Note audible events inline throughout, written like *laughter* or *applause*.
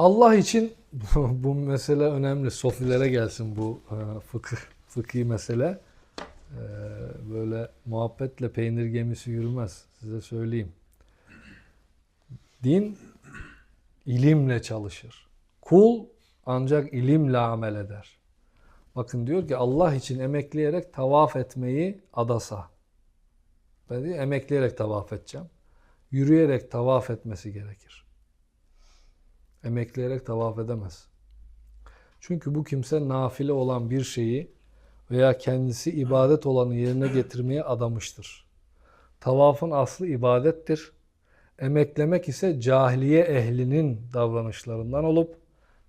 Allah için *laughs* bu mesele önemli. Sofilere gelsin bu e, fıkıh, fıkhi mesele. E, Böyle muhabbetle peynir gemisi yürümez. Size söyleyeyim. Din ilimle çalışır. Kul ancak ilimle amel eder. Bakın diyor ki Allah için emekleyerek tavaf etmeyi adasa. Ben diyor emekleyerek tavaf edeceğim. Yürüyerek tavaf etmesi gerekir. Emekleyerek tavaf edemez. Çünkü bu kimse nafile olan bir şeyi veya kendisi ibadet olanı yerine getirmeye adamıştır. Tavafın aslı ibadettir. Emeklemek ise cahiliye ehlinin davranışlarından olup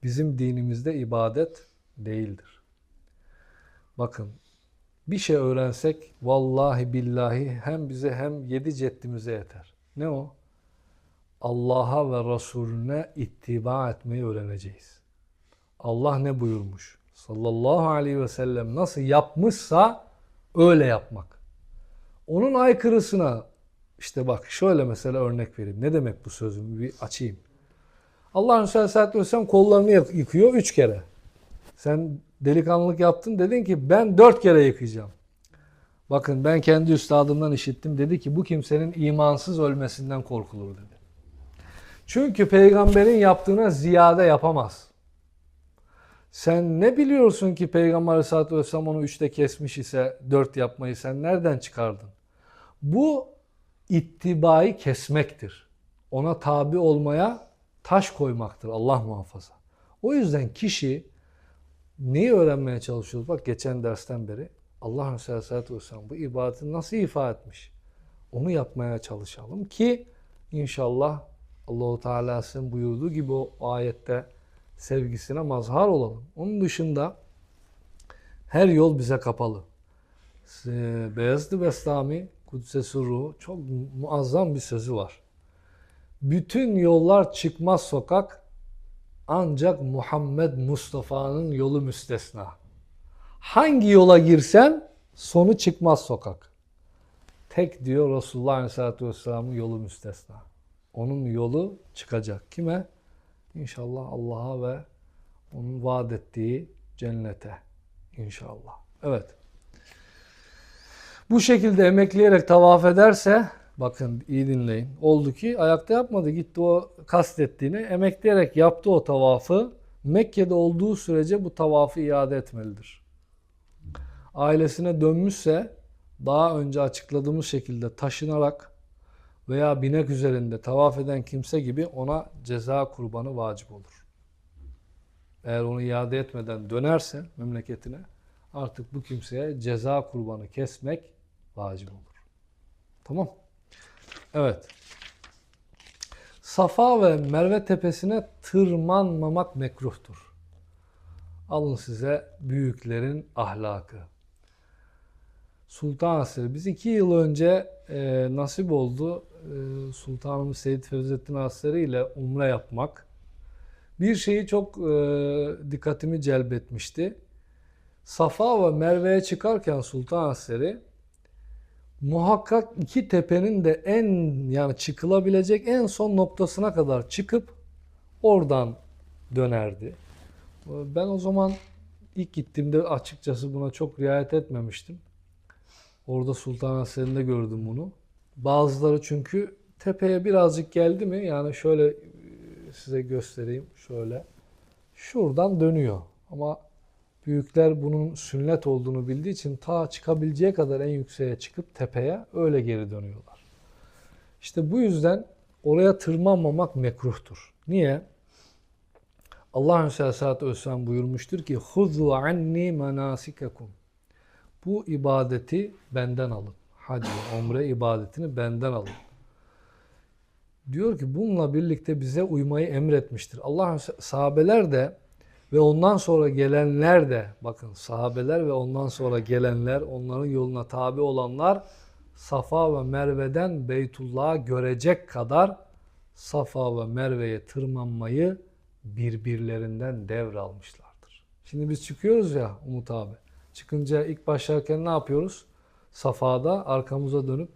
bizim dinimizde ibadet değildir. Bakın bir şey öğrensek vallahi billahi hem bize hem yedi ceddimize yeter. Ne o? Allah'a ve Resulüne ittiba etmeyi öğreneceğiz. Allah ne buyurmuş? Sallallahu aleyhi ve sellem nasıl yapmışsa öyle yapmak. Onun aykırısına işte bak şöyle mesela örnek vereyim. Ne demek bu sözümü bir açayım. Allah Resulü Aleyhisselatü Vesselam kollarını yık- yıkıyor üç kere. Sen delikanlılık yaptın dedin ki ben dört kere yıkayacağım. Bakın ben kendi üstadımdan işittim. Dedi ki bu kimsenin imansız ölmesinden korkulur dedi. Çünkü peygamberin yaptığına ziyade yapamaz. Sen ne biliyorsun ki Peygamber Aleyhisselatü Vesselam onu üçte kesmiş ise dört yapmayı sen nereden çıkardın? Bu ittibayı kesmektir. Ona tabi olmaya taş koymaktır Allah muhafaza. O yüzden kişi neyi öğrenmeye çalışıyoruz? Bak geçen dersten beri Allah Resulü Aleyhisselatü Vesselam bu ibadeti nasıl ifa etmiş? Onu yapmaya çalışalım ki inşallah Allahu Teala'nın buyurduğu gibi o ayette sevgisine mazhar olalım. Onun dışında her yol bize kapalı. Ee, Beyazıt Bestami Kudüs'e Ruhu çok muazzam bir sözü var. Bütün yollar çıkmaz sokak ancak Muhammed Mustafa'nın yolu müstesna. Hangi yola girsen sonu çıkmaz sokak. Tek diyor Resulullah Aleyhisselatü Vesselam'ın yolu müstesna. Onun yolu çıkacak. Kime? İnşallah Allah'a ve onun vaat ettiği cennete. İnşallah. Evet. Bu şekilde emekleyerek tavaf ederse bakın iyi dinleyin. Oldu ki ayakta yapmadı. Gitti o kastettiğini emekleyerek yaptı o tavafı. Mekke'de olduğu sürece bu tavafı iade etmelidir. Ailesine dönmüşse daha önce açıkladığımız şekilde taşınarak veya binek üzerinde tavaf eden kimse gibi ona ceza kurbanı vacip olur. Eğer onu iade etmeden dönerse memleketine artık bu kimseye ceza kurbanı kesmek vacip olur. Tamam. Evet. Safa ve Merve tepesine tırmanmamak mekruhtur. Alın size büyüklerin ahlakı. Sultan Asır. Biz iki yıl önce e, nasip oldu e, Sultanımız Seyyid Fevzettin Asırı ile umre yapmak. Bir şeyi çok e, dikkatimi celbetmişti. Safa ve Merve'ye çıkarken Sultan Asırı muhakkak iki tepenin de en yani çıkılabilecek en son noktasına kadar çıkıp oradan dönerdi. Ben o zaman ilk gittiğimde açıkçası buna çok riayet etmemiştim. Orada Sultan Hasret'inde gördüm bunu. Bazıları çünkü tepeye birazcık geldi mi yani şöyle e, size göstereyim şöyle. Şuradan dönüyor. Ama büyükler bunun sünnet olduğunu bildiği için ta çıkabileceği kadar en yükseğe çıkıp tepeye öyle geri dönüyorlar. İşte bu yüzden oraya tırmanmamak mekruhtur. Niye? Allah Resulü Aleyhisselatü Vesselam buyurmuştur ki Huzu anni menasikekum bu ibadeti benden alın. Hac ve umre ibadetini benden alın. Diyor ki bununla birlikte bize uymayı emretmiştir. Allah sahabeler de ve ondan sonra gelenler de bakın sahabeler ve ondan sonra gelenler onların yoluna tabi olanlar Safa ve Merve'den Beytullah'a görecek kadar Safa ve Merve'ye tırmanmayı birbirlerinden devralmışlardır. Şimdi biz çıkıyoruz ya Umut abi. Çıkınca ilk başlarken ne yapıyoruz? Safa'da arkamıza dönüp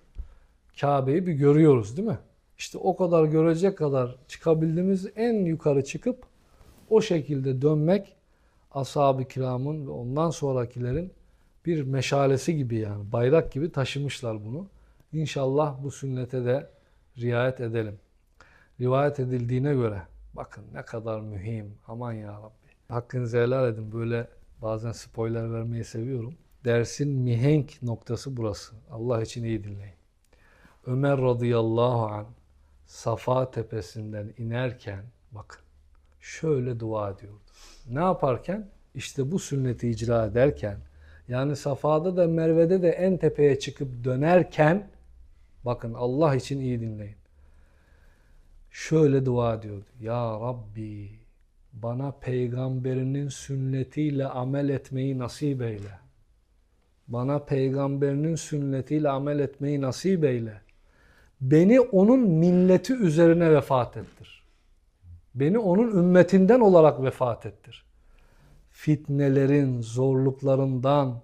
Kabe'yi bir görüyoruz değil mi? İşte o kadar görecek kadar çıkabildiğimiz en yukarı çıkıp O şekilde dönmek ashab-ı kiramın ve ondan sonrakilerin bir meşalesi gibi yani bayrak gibi taşımışlar bunu. İnşallah bu sünnete de riayet edelim. Rivayet edildiğine göre bakın ne kadar mühim aman ya Rabbi. Hakkınızı helal edin böyle bazen spoiler vermeyi seviyorum. Dersin mihenk noktası burası. Allah için iyi dinleyin. Ömer radıyallahu an Safa tepesinden inerken bakın şöyle dua ediyordu. Ne yaparken? İşte bu sünneti icra ederken yani Safa'da da Merve'de de en tepeye çıkıp dönerken bakın Allah için iyi dinleyin. Şöyle dua ediyordu. Ya Rabbi bana peygamberinin sünnetiyle amel etmeyi nasip eyle. Bana peygamberinin sünnetiyle amel etmeyi nasip eyle. Beni onun milleti üzerine vefat ettir. Beni onun ümmetinden olarak vefat ettir. Fitnelerin, zorluklarından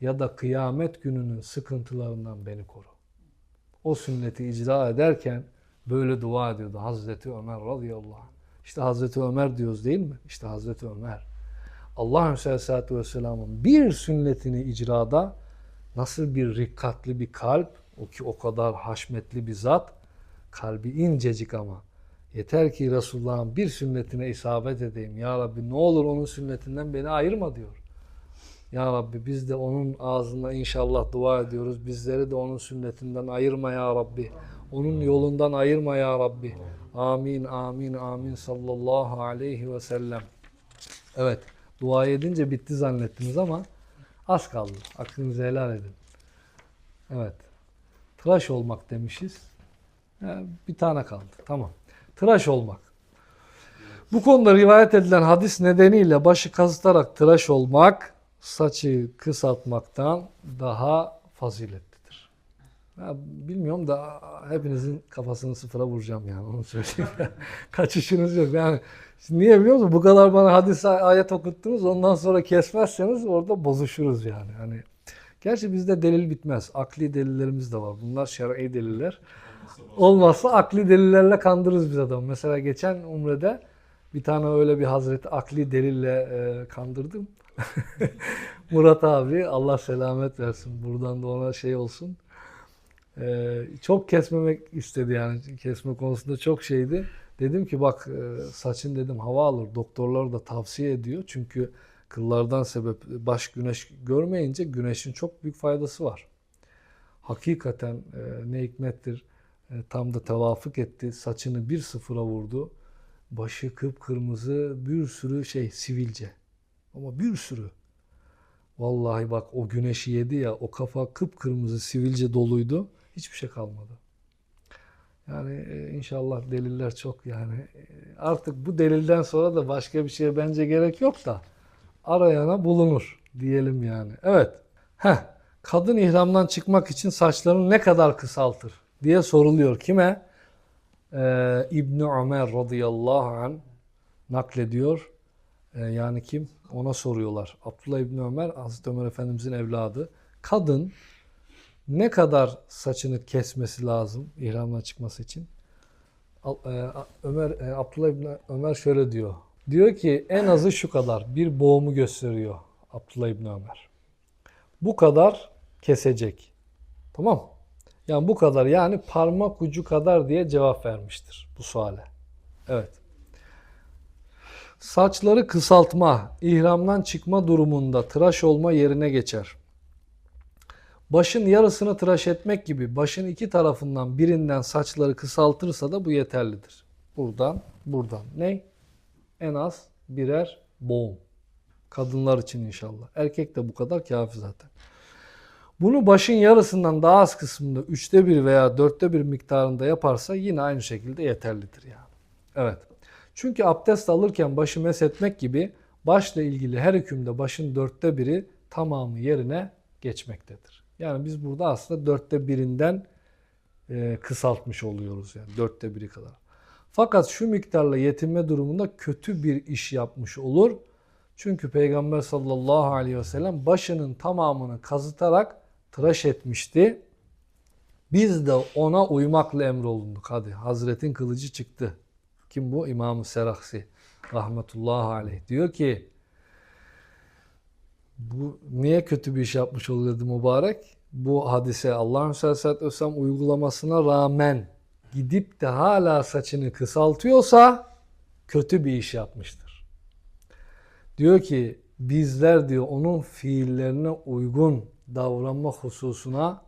ya da kıyamet gününün sıkıntılarından beni koru. O sünneti icra ederken böyle dua ediyordu Hazreti Ömer radıyallahu anh. İşte Hazreti Ömer diyoruz değil mi? İşte Hazreti Ömer. Allah Aleyhisselatü Vesselam'ın bir sünnetini icrada nasıl bir rikkatli bir kalp, o ki o kadar haşmetli bir zat, kalbi incecik ama. Yeter ki Resulullah'ın bir sünnetine isabet edeyim. Ya Rabbi ne olur onun sünnetinden beni ayırma diyor. Ya Rabbi biz de onun ağzına inşallah dua ediyoruz. Bizleri de onun sünnetinden ayırma ya Rabbi. Onun yolundan ayırma ya Rabbi. Amin, amin, amin sallallahu aleyhi ve sellem. Evet, dua edince bitti zannettiniz ama az kaldı. Aklınızı helal edin. Evet. Tıraş olmak demişiz. Ha, Bir tane kaldı. Tamam. Tıraş olmak. Bu konuda rivayet edilen hadis nedeniyle başı kazıtarak tıraş olmak saçı kısaltmaktan daha faziletlidir. Ya bilmiyorum da hepinizin kafasını sıfıra vuracağım yani onu söyleyeyim. *laughs* Kaçışınız yok. Yani niye biliyor musunuz? Bu kadar bana hadis ayet okuttunuz ondan sonra kesmezseniz orada bozuşuruz yani. Hani Gerçi bizde delil bitmez. Akli delillerimiz de var. Bunlar şer'i deliller. Olmazsa akli delillerle kandırırız biz adamı. Mesela geçen Umre'de bir tane öyle bir hazreti akli delille e, kandırdım. *laughs* Murat abi Allah selamet versin. Buradan da ona şey olsun. E, çok kesmemek istedi yani. Kesme konusunda çok şeydi. Dedim ki bak e, saçın dedim hava alır. Doktorlar da tavsiye ediyor. Çünkü kıllardan sebep baş güneş görmeyince güneşin çok büyük faydası var. Hakikaten e, ne hikmettir e, tam da tevafuk etti. Saçını bir sıfıra vurdu. Başı kıpkırmızı bir sürü şey sivilce. Ama bir sürü. Vallahi bak o güneşi yedi ya o kafa kıpkırmızı sivilce doluydu. Hiçbir şey kalmadı. Yani e, inşallah deliller çok yani. E, Artık bu delilden sonra da başka bir şeye bence gerek yok da arayana bulunur diyelim yani. Evet. Heh. Kadın ihramdan çıkmak için saçlarını ne kadar kısaltır diye soruluyor. Kime? Ee, İbni Ömer radıyallahu an naklediyor. Ee, yani kim? Ona soruyorlar. Abdullah İbni Ömer, Hazreti Ömer Efendimizin evladı. Kadın ne kadar saçını kesmesi lazım ihramdan çıkması için? E, Ömer e, Abdullah İbni Ömer şöyle diyor. Diyor ki en azı şu kadar. Bir boğumu gösteriyor Abdullah İbni Ömer. Bu kadar kesecek. Tamam. Yani bu kadar yani parmak ucu kadar diye cevap vermiştir bu suale. Evet. Saçları kısaltma, ihramdan çıkma durumunda tıraş olma yerine geçer. Başın yarısını tıraş etmek gibi başın iki tarafından birinden saçları kısaltırsa da bu yeterlidir. Buradan, buradan. Ne? En az birer boğum. Kadınlar için inşallah. Erkek de bu kadar kafi zaten. Bunu başın yarısından daha az kısmında üçte bir veya dörtte bir miktarında yaparsa yine aynı şekilde yeterlidir yani. Evet. Çünkü abdest alırken başı meshetmek gibi başla ilgili her hükümde başın dörtte biri tamamı yerine geçmektedir. Yani biz burada aslında dörtte birinden e, kısaltmış oluyoruz yani dörtte biri kadar. Fakat şu miktarla yetinme durumunda kötü bir iş yapmış olur. Çünkü Peygamber sallallahu aleyhi ve sellem başının tamamını kazıtarak tıraş etmişti. Biz de ona uymakla emrolunduk. Hadi Hazretin kılıcı çıktı. Kim bu? İmam-ı Serahsi. rahmetullahi aleyh diyor ki bu niye kötü bir iş yapmış oluyordu mübarek? Bu hadise Allah'ın sallallahu aleyhi uygulamasına rağmen gidip de hala saçını kısaltıyorsa kötü bir iş yapmıştır. Diyor ki bizler diyor onun fiillerine uygun davranma hususuna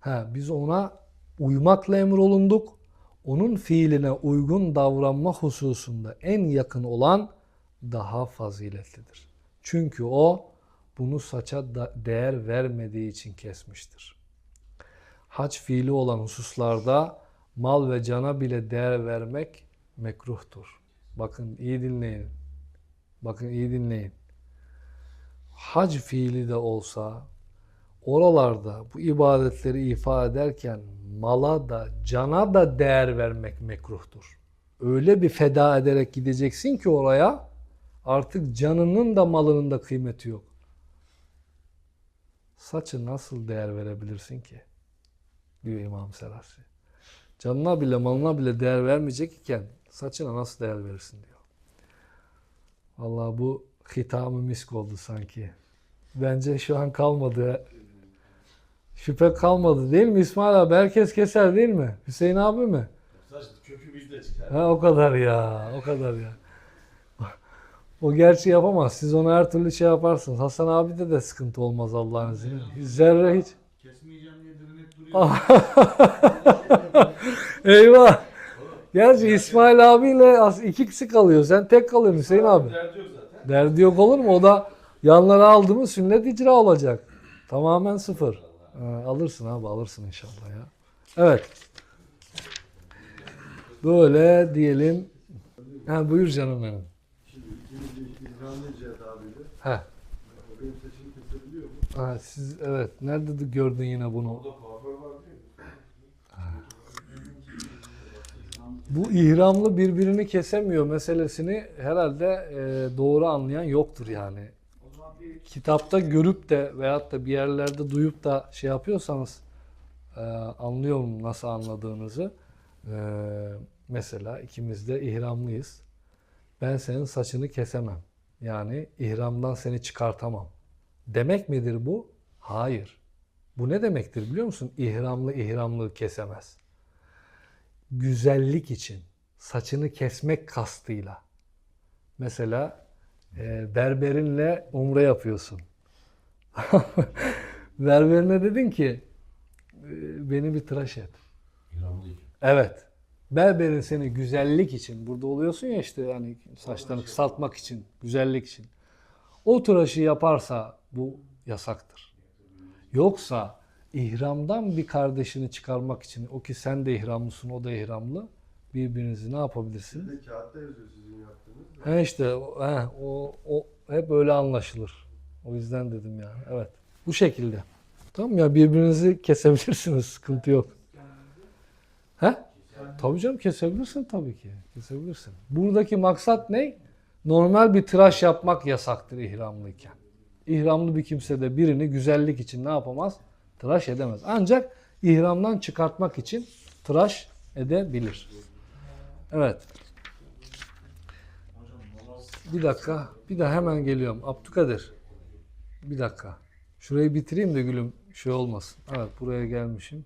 he, biz ona uymakla emrolunduk. Onun fiiline uygun davranma hususunda en yakın olan daha faziletlidir. Çünkü o bunu saça değer vermediği için kesmiştir. Hac fiili olan hususlarda mal ve cana bile değer vermek mekruhtur. Bakın iyi dinleyin. Bakın iyi dinleyin. Hac fiili de olsa oralarda bu ibadetleri ifa ederken mala da cana da değer vermek mekruhtur. Öyle bir feda ederek gideceksin ki oraya artık canının da malının da kıymeti yok. Saçı nasıl değer verebilirsin ki? Diyor İmam Serasi. Canına bile malına bile değer vermeyecek iken saçına nasıl değer verirsin diyor. Vallahi bu hitamı misk oldu sanki. Bence şu an kalmadı. Şüphe kalmadı değil mi İsmail abi? Herkes keser değil mi? Hüseyin abi mi? Saç kökü bizde çıkar. Ha, o kadar ya. O kadar ya. O gerçi yapamaz. Siz onu her türlü şey yaparsınız. Hasan abi de de sıkıntı olmaz Allah'ın izniyle. Zerre hiç. Kesmeyeceğim diye direnip duruyor. Ah. Eyvah. Gerçi İsmail abiyle az iki kişi kalıyor. Sen tek kalıyorsun Hüseyin abi. Derdi yok zaten. Derdi yok olur mu? O da yanlara aldı mı sünnet icra olacak. Tamamen sıfır. Alırsın abi alırsın inşallah ya. Evet. Böyle diyelim. Ha, buyur canım benim. Cihat abiyle. He. O benim saçımı kesebiliyor mu? Ha, siz evet. Nerede de gördün yine bunu? Orada kuaför var değil mi? Bu ihramlı birbirini kesemiyor meselesini herhalde e, doğru anlayan yoktur yani. Kitapta görüp de veyahut da bir yerlerde duyup da şey yapıyorsanız e, anlıyorum nasıl anladığınızı. E, mesela ikimiz de ihramlıyız. Ben senin saçını kesemem. Yani ihramdan seni çıkartamam. Demek midir bu? Hayır. Bu ne demektir biliyor musun? İhramlı ihramlı kesemez güzellik için saçını kesmek kastıyla. Mesela e, berberinle umre yapıyorsun. *laughs* Berberine dedin ki e, beni bir tıraş et. İramlıyım. Evet. Berberin seni güzellik için burada oluyorsun ya işte yani saçlarını kısaltmak için, güzellik için. O tıraşı yaparsa bu yasaktır. Yoksa ihramdan bir kardeşini çıkarmak için o ki sen de ihramlısın o da ihramlı birbirinizi ne yapabilirsiniz? Bir de kağıtta yazıyor sizin yaptığınız. He işte he, o, o hep öyle anlaşılır. O yüzden dedim yani. Evet. Bu şekilde. Tamam ya birbirinizi kesebilirsiniz. Sıkıntı yok. He? Tabii canım kesebilirsin tabii ki. Kesebilirsin. Buradaki maksat ne? Normal bir tıraş yapmak yasaktır ihramlıyken. İhramlı bir kimse de birini güzellik için ne yapamaz? Tıraş edemez. Ancak ihramdan çıkartmak için tıraş edebilir. Evet. Bir dakika. Bir daha hemen geliyorum. Abdülkadir. Bir dakika. Şurayı bitireyim de gülüm şey olmasın. Evet buraya gelmişim.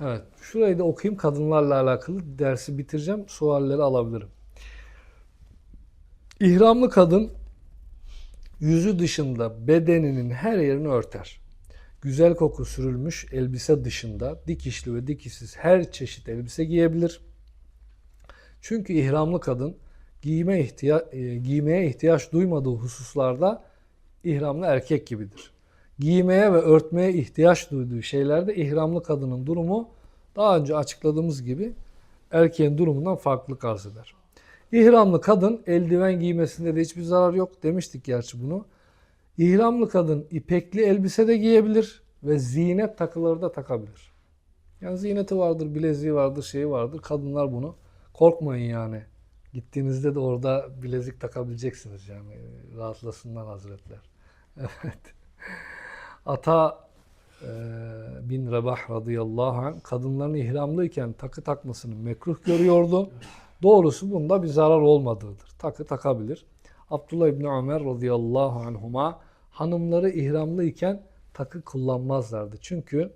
Evet. Şurayı da okuyayım. Kadınlarla alakalı dersi bitireceğim. Sualleri alabilirim. İhramlı kadın yüzü dışında bedeninin her yerini örter. Güzel koku sürülmüş elbise dışında dikişli ve dikişsiz her çeşit elbise giyebilir. Çünkü ihramlı kadın giyime ihtiya e, giymeye ihtiyaç duymadığı hususlarda ihramlı erkek gibidir. Giymeye ve örtmeye ihtiyaç duyduğu şeylerde ihramlı kadının durumu daha önce açıkladığımız gibi erkeğin durumundan farklılık arz eder. İhramlı kadın eldiven giymesinde de hiçbir zarar yok demiştik gerçi bunu. İhramlı kadın ipekli elbise de giyebilir ve zinet takıları da takabilir. Yani ziyneti vardır, bileziği vardır, şeyi vardır. Kadınlar bunu korkmayın yani. Gittiğinizde de orada bilezik takabileceksiniz yani. Rahatlasınlar hazretler. *laughs* Evet. Ata e, bin Rebah radıyallahu anh kadınların ihramlıyken takı takmasını mekruh görüyordu. Doğrusu bunda bir zarar olmadığıdır. Takı takabilir. Abdullah İbni Ömer radıyallahu anhuma hanımları ihramlı iken takı kullanmazlardı. Çünkü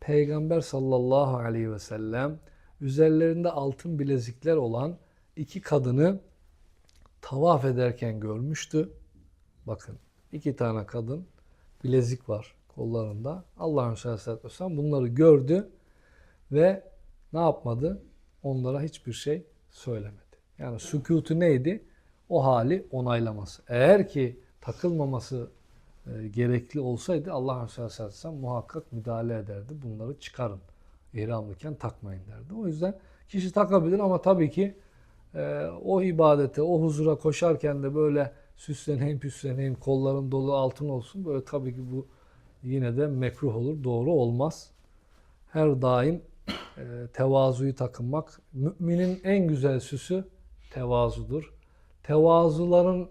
Peygamber sallallahu aleyhi ve sellem üzerlerinde altın bilezikler olan iki kadını tavaf ederken görmüştü. Bakın iki tane kadın bilezik var kollarında. Allah'ın Aleyhisselatü Vesselam bunları gördü ve ne yapmadı? Onlara hiçbir şey söylemedi. Yani sükutu neydi? O hali onaylaması. Eğer ki takılmaması e, gerekli olsaydı Allah Aleyhisselatü Vesselam muhakkak müdahale ederdi. Bunları çıkarın. İhramlıken takmayın derdi. O yüzden kişi takabilir ama tabii ki e, o ibadete, o huzura koşarken de böyle süsleneyim püsleneyim, kollarım dolu altın olsun. Böyle tabii ki bu yine de mekruh olur, doğru olmaz. Her daim e, tevazuyu takınmak. Müminin en güzel süsü tevazudur. Tevazuların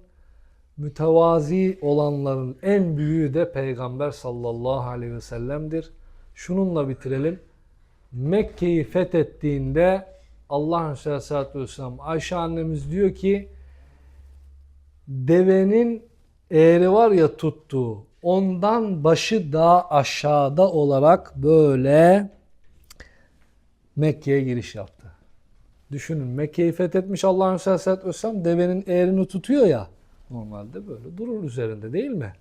mütevazi olanların en büyüğü de Peygamber sallallahu aleyhi ve sellem'dir. Şununla bitirelim. Mekke'yi fethettiğinde Allah Aleyhisselatü Vesselam Ayşe annemiz diyor ki devenin eğri var ya tuttuğu ondan başı daha aşağıda olarak böyle Mekke'ye giriş yaptı. Düşünün Mekke'yi fethetmiş Allah Aleyhisselatü Vesselam devenin eğrini tutuyor ya normalde böyle durur üzerinde değil mi?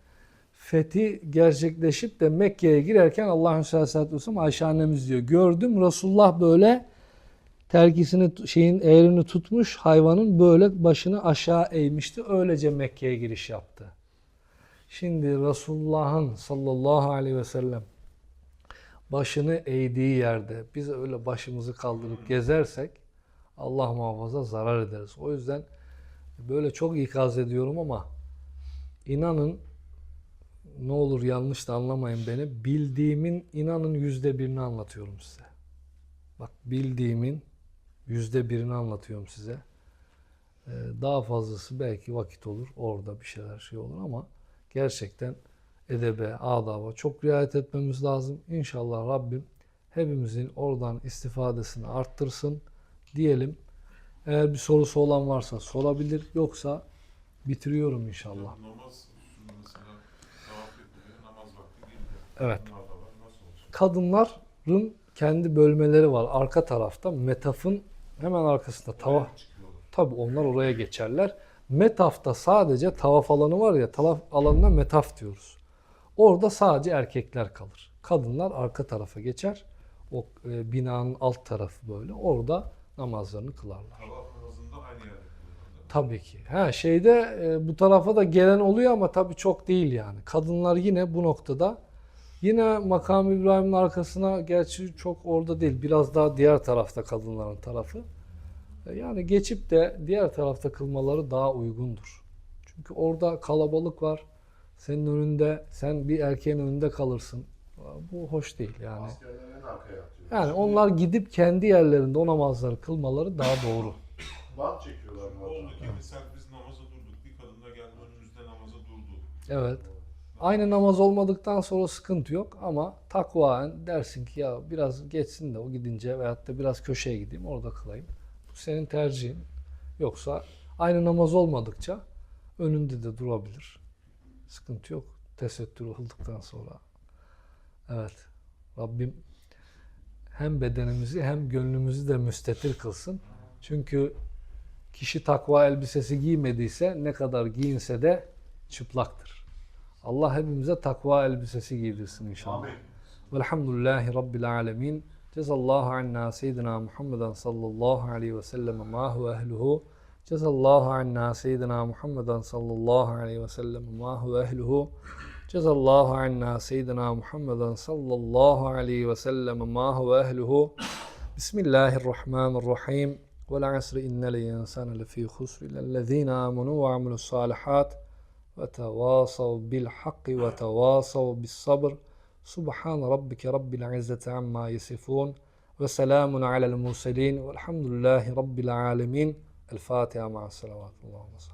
Fethi gerçekleşip de Mekke'ye girerken Allah Aleyhisselatü Vesselam Ayşe annemiz diyor gördüm Resulullah böyle terkisini şeyin eğrini tutmuş hayvanın böyle başını aşağı eğmişti. Öylece Mekke'ye giriş yaptı. Şimdi Resulullah'ın sallallahu aleyhi ve sellem başını eğdiği yerde biz öyle başımızı kaldırıp gezersek Allah muhafaza zarar ederiz. O yüzden böyle çok ikaz ediyorum ama inanın ne olur yanlış da anlamayın beni. Bildiğimin inanın yüzde birini anlatıyorum size. Bak bildiğimin yüzde birini anlatıyorum size. Ee, Daha fazlası belki vakit olur. Orada bir şeyler şey olur ama gerçekten edebe, adaba çok riayet etmemiz lazım. İnşallah Rabbim hepimizin oradan istifadesini arttırsın diyelim. Eğer bir sorusu olan varsa sorabilir. Yoksa bitiriyorum inşallah. Namaz mesela vakti. Evet. Kadınların kendi bölmeleri var. Arka tarafta metafın hemen arkasında tavaf. Tabi onlar oraya geçerler. Metafta sadece tavaf alanı var ya tavaf alanına metaf diyoruz. Orada sadece erkekler kalır. Kadınlar arka tarafa geçer. O e, binanın alt tarafı böyle. Orada namazlarını kılarlar. Tavaf namazında aynı yerde kılıyorlar. Tabii ki. Ha şeyde e, bu tarafa da gelen oluyor ama tabii çok değil yani. Kadınlar yine bu noktada yine makam İbrahim'in arkasına gerçi çok orada değil. Biraz daha diğer tarafta kadınların tarafı. E, Yani geçip de diğer tarafta kılmaları daha uygundur. Çünkü orada kalabalık var. Senin önünde, sen bir erkeğin önünde kalırsın. Bu hoş değil yani. Yani onlar gidip kendi yerlerinde o namazları kılmaları daha doğru. *coughs* Bant çekiyorlar bu Oldu ki mesela biz namaza durduk. Bir kadın da geldi önümüzde namaza durdu. Evet. Aynı namaz olmadıktan sonra sıkıntı yok ama takvaen dersin ki ya biraz geçsin de o gidince veyahut da biraz köşeye gideyim orada kılayım. Bu senin tercihin. Yoksa aynı namaz olmadıkça önünde de durabilir. Sıkıntı yok. Tesettür olduktan sonra. Evet. Rabbim hem bedenimizi hem gönlümüzü de müstetir kılsın. Çünkü kişi takva elbisesi giymediyse ne kadar giyinse de çıplaktır. Allah hepimize takva elbisesi giydirsin inşallah. Amin. Velhamdülillahi Rabbil alemin. Cezallahu anna seyyidina Muhammeden sallallahu aleyhi ve sellem ma huve ehluhu. Cezallahu anna seyyidina Muhammeden sallallahu aleyhi ve sellem ma huve ehluhu. Cezallahu anna seyyidina Muhammeden sallallahu aleyhi ve sellem ma huve ehluhu. Bismillahirrahmanirrahim. Vel asri innel insane lefî khusr illellezîne amenu ve amilussâlihat وتواصوا بالحق وتواصوا بالصبر. سبحان ربك رب العزة عما يصفون وسلام على المرسلين والحمد لله رب العالمين. الفاتحة مع الصلوات. اللهم صل